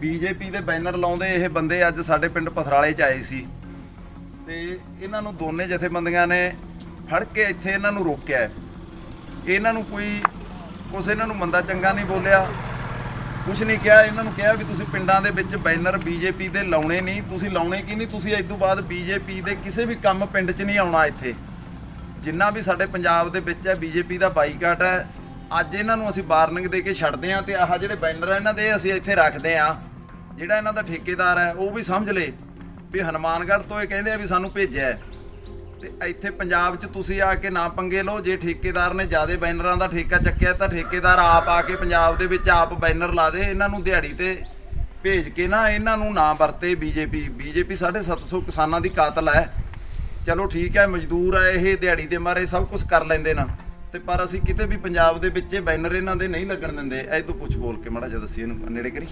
BJP ਦੇ banner ਲਾਉਂਦੇ ਇਹ ਬੰਦੇ ਅੱਜ ਸਾਡੇ ਪਿੰਡ ਪਥਰਾਲੇ 'ਚ ਆਏ ਸੀ। ਤੇ ਇਹਨਾਂ ਨੂੰ ਦੋਨੇ ਜਥੇਬੰਦੀਆਂ ਨੇ ਫੜ ਕੇ ਇੱਥੇ ਇਹਨਾਂ ਨੂੰ ਰੋਕਿਆ। ਇਹਨਾਂ ਨੂੰ ਕੋਈ, ਕੁਛ ਇਹਨਾਂ ਨੂੰ ਮੰਦਾ ਚੰਗਾ ਨਹੀਂ ਬੋਲਿਆ। ਕੁਛ ਨਹੀਂ ਕਿਹਾ, ਇਹਨਾਂ ਨੂੰ ਕਿਹਾ ਵੀ ਤੁਸੀਂ ਪਿੰਡਾਂ ਦੇ ਵਿੱਚ ਬੈਨਰ ਬੀਜੇਪੀ ਦੇ ਲਾਉਣੇ ਨਹੀਂ, ਤੁਸੀਂ ਲਾਉਣੇ ਕੀ ਨਹੀਂ, ਤੁਸੀਂ ਇਸ ਤੋਂ ਬਾਅਦ ਬੀਜੇਪੀ ਦੇ ਕਿਸੇ ਵੀ ਕੰਮ ਪਿੰਡ 'ਚ ਨਹੀਂ ਆਉਣਾ ਇੱਥੇ। ਜਿੰਨਾ ਵੀ ਸਾਡੇ ਪੰਜਾਬ ਦੇ ਵਿੱਚ ਹੈ, ਬੀਜੇਪੀ ਦਾ ਬਾਈਕਾਟ ਹੈ। ਅੱਜ ਇਹਨਾਂ ਨੂੰ ਅਸੀਂ ਵਾਰਨਿੰਗ ਦੇ ਕੇ ਛੱਡਦੇ ਹਾਂ ਤੇ ਆਹ ਜਿਹੜੇ ਬੈਨਰ ਆ, ਇਹਨਾਂ ਦੇ ਅਸੀਂ ਇੱਥੇ ਰੱਖਦੇ ਹਾਂ। ਜਿਹੜਾ ਇਹਨਾਂ ਦਾ ਠੇਕੇਦਾਰ ਹੈ, ਉਹ ਵੀ ਸਮਝ ਲੇ ਵੀ ਹਨੂਮਾਨਗੜ੍ਹ ਤੋਂ ਇਹ ਕਹਿੰਦੇ ਆ ਵੀ ਸਾਨੂੰ ਭੇਜਿਆ ਹੈ। ਤੇ ਇੱਥੇ ਪੰਜਾਬ 'ਚ ਤੁਸੀਂ ਆ ਕੇ ਨਾ ਪੰਗੇ ਲਓ, ਜੇ ਠੇਕੇਦਾਰ ਨੇ ਜਿਆਦੇ ਬੈਨਰਾਂ ਦਾ ਠੇਕਾ ਚੱਕਿਆ, ਤਾਂ ਠੇਕੇਦਾਰ ਆਪ ਆ ਕੇ ਪੰਜਾਬ ਦੇ ਵਿੱਚ ਆਪ ਬੈਨਰ ਲਾ ਦੇ, ਇਹਨਾਂ ਨੂੰ ਦਿਹਾੜੀ ਤੇ ਭੇਜ ਕੇ ਨਾ ਇਹਨਾਂ ਨੂੰ ਨਾ ਵਰਤੇ ਬੀਜੇਪੀ। ਬੀਜੇਪੀ 750 ਕਿਸਾਨਾਂ ਦੀ ਕਾਤਲ ਹੈ। ਚਲੋ ਠੀਕ ਹੈ, ਮਜ਼ਦੂਰ ਆ ਇਹ ਦਿਹਾੜੀ ਦੇ ਮਾਰੇ ਸਭ ਕੁਝ ਕਰ ਲੈਂਦੇ ਨਾ। ਤੇ ਪਰ ਅਸੀਂ ਕਿਤੇ ਵੀ ਪੰਜਾਬ ਦੇ ਵਿੱਚ ਇਹ ਬੈਨਰ ਇਹਨਾਂ ਦੇ ਨਹੀਂ ਲੱਗਣ ਦਿੰਦੇ ਐ ਤੂੰ ਪੁੱਛ ਬੋਲ ਕੇ ਮੜਾ ਜਿਹਾ ਦੱਸੀ ਇਹਨੂੰ ਨੇੜੇ ਕਰੀ।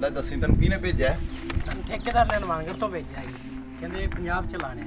ਲੈ ਦੱਸੀ ਤੈਨੂੰ ਕਿਹਨੇ ਭੇਜਿਆ? ਸਾਨੂੰ ਠੇਕੇਦਾਰ ਨੇ ਹਨੂਮਾਨਗੜ੍ਹ ਤੋਂ ਭੇਜਿਆ ਜੀ। ਕਹਿੰਦੇ ਪੰਜਾਬ ਚ ਲਾਣੇ।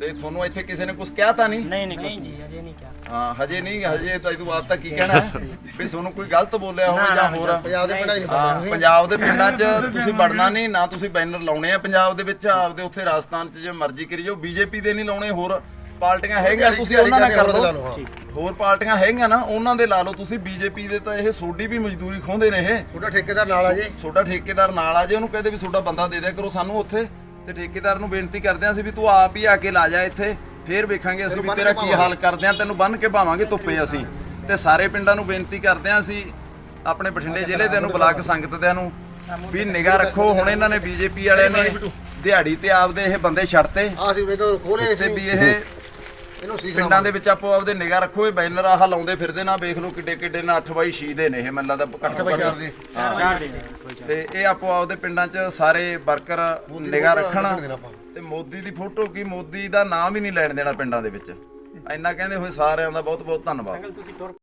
ਤੇ ਤੁਹਾਨੂੰ ਇੱਥੇ ਕਿਸੇ ਨੇ ਕੁਝ ਕਿਹਾ ਤਾਂ ਨਹੀਂ? ਨਹੀਂ ਨਹੀਂ ਜੀ ਅਜੇ ਨਹੀਂ ਕਿਹਾ। ਹਾਂ ਹਜੇ ਨਹੀਂ ਹਜੇ ਤਾਂ ਤੂੰ ਬਾਤ ਤਾਂ ਕੀ ਕਹਿਣਾ ਹੈ? ਵੀ ਤੁਹਾਨੂੰ ਕੋਈ ਗਲਤ ਬੋਲਿਆ ਹੋਵੇ ਜਾਂ ਹੋਰ। ਪੰਜਾਬ ਦੇ ਪਿੰਡਾਂ 'ਚ ਹਾਂ ਪੰਜਾਬ ਦੇ ਪਿੰਡਾਂ 'ਚ ਤੁਸੀਂ ਵੜਨਾ ਨਹੀਂ ਨਾ ਤੁਸੀਂ ਬੈਨਰ ਲਾਉਣੇ ਆ ਪੰਜਾਬ ਦੇ ਵਿੱਚ ਆਪਦੇ ਉੱਥੇ ਰਾਜਸਥਾਨ 'ਚ ਜੇ ਮਰਜ਼ੀ ਕਰੀ ਜਾਓ ਬੀਜੇਪੀ ਦੇ ਨਹੀਂ ਲਾਉਣੇ ਹੋਰ। ਪਾਰਟੀਆਂ ਹੈਗੀਆਂ ਤੁਸੀਂ ਉਹਨਾਂ ਨਾਲ ਕਰ ਲਓ। ਹੋਰ ਪਾਰਟੀਆਂ ਹੈਗੀਆਂ ਨਾ ਉਹਨਾਂ ਦੇ ਲਾ ਲਓ। ਤੁਸੀਂ ਬੀਜੇਪੀ ਦੇ ਤਾਂ ਇਹ ਸੋਡੀ ਵੀ ਮਜ਼ਦੂਰੀ ਖੋਹਦੇ ਨੇ ਇਹ। ਤੁਹਾਡਾ ਠੇਕੇਦਾਰ ਨਾਲ ਆ ਜੀ। ਤੁਹਾਡਾ ਠੇਕੇਦਾਰ ਨਾਲ ਆ ਜੇ ਉਹਨੂੰ ਕਹਦੇ ਵੀ ਤੁਹਾਡਾ ਬੰਦਾ ਦੇ ਦਿਆ ਕਰੋ ਸਾਨੂੰ ਉੱਥੇ। ਤੇ ਠੇਕੇਦਾਰ ਨੂੰ ਬੇਨਤੀ ਕਰਦੇ ਹਾਂ ਅਸੀਂ ਵੀ ਤੂੰ ਆਪ ਹੀ ਆ ਕੇ ਲਾ ਜਾ ਇੱਥੇ। ਫੇਰ ਵੇਖਾਂਗੇ ਅਸੀਂ ਵੀ ਤੇਰਾ ਕੇ ਹਾਲ ਕਰਦੇ ਆ ਤੈਨੂੰ ਬੰਨ ਕੇ ਭਾਵਾਂਗੇ ਧੁੱਪੇ ਅਸੀਂ। ਤੇ ਸਾਰੇ ਪਿੰਡਾਂ ਨੂੰ ਬੇਨਤੀ ਕਰਦੇ ਹਾਂ ਅਸੀਂ ਆਪਣੇ ਬਠਿੰਡੇ ਜ਼ਿਲ੍ਹੇ ਦੇ ਨੂੰ ਬਲਾਕ ਸੰਗਤ ਦੇ ਨੂੰ ਵੀ ਨਿਗਾਹ ਰੱਖੋ। ਹੁਣ ਇਹਨਾਂ ਨੇ ਬੀਜੇਪੀ ਵਾਲਿਆਂ ਨੇ ਦਿਹਾੜੀ ਤੇ ਆਪਦੇ ਇਹ ਬੰਦੇ ਛੱਡਤੇ। ਆ ਅਸੀਂ ਵੇਖੋ ਖੋਲੇ ਤੇ ਸੀ ਵੀ ਇਹ ਸੀ ਪਿੰਡਾਂ ਦੇ ਵਿੱਚ ਆਪੋ ਆਪਦੇ ਨਿਗਾਹ ਰੱਖੋ ਇਹ ਬੈਨਰ ਆਹ ਲਾਉਂਦੇ ਫਿਰਦੇ ਨਾ ਵੇਖ ਲਓ ਕਿੱਡੇ ਕਿੱਡੇ ਨਾ 8 ਬਾਈ 6 ਦੇ ਨੇ ਇਹ ਮੈਨੂੰ ਲੱਗਦਾ ਘੱਟੋ ਬਾਈ ਚਾਰ ਘੱਟ ਦੇ। ਚਾਰ ਦੇ ਦੇ ਤੇ ਇਹ ਆਪੋ ਆਪਦੇ ਪਿੰਡਾਂ 'ਚ ਸਾਰੇ ਵਰਕਰ ਨਿਗਾਹ ਰੱਖਣ। ਤੇ ਮੋਦੀ ਦੀ ਫੋਟੋ ਕੀ? ਮੋਦੀ ਦਾ ਨਾਮ ਹੀ ਨਹੀਂ ਲੈਣ ਦੇਣਾ ਪਿੰਡਾਂ ਦੇ ਵਿੱਚ। ਇੰਨਾ ਕਹਿੰਦੇ ਹੋਏ ਸਾਰਿਆਂ ਦਾ ਬਹੁਤ ਬਹੁਤ ਧੰਨਵਾਦ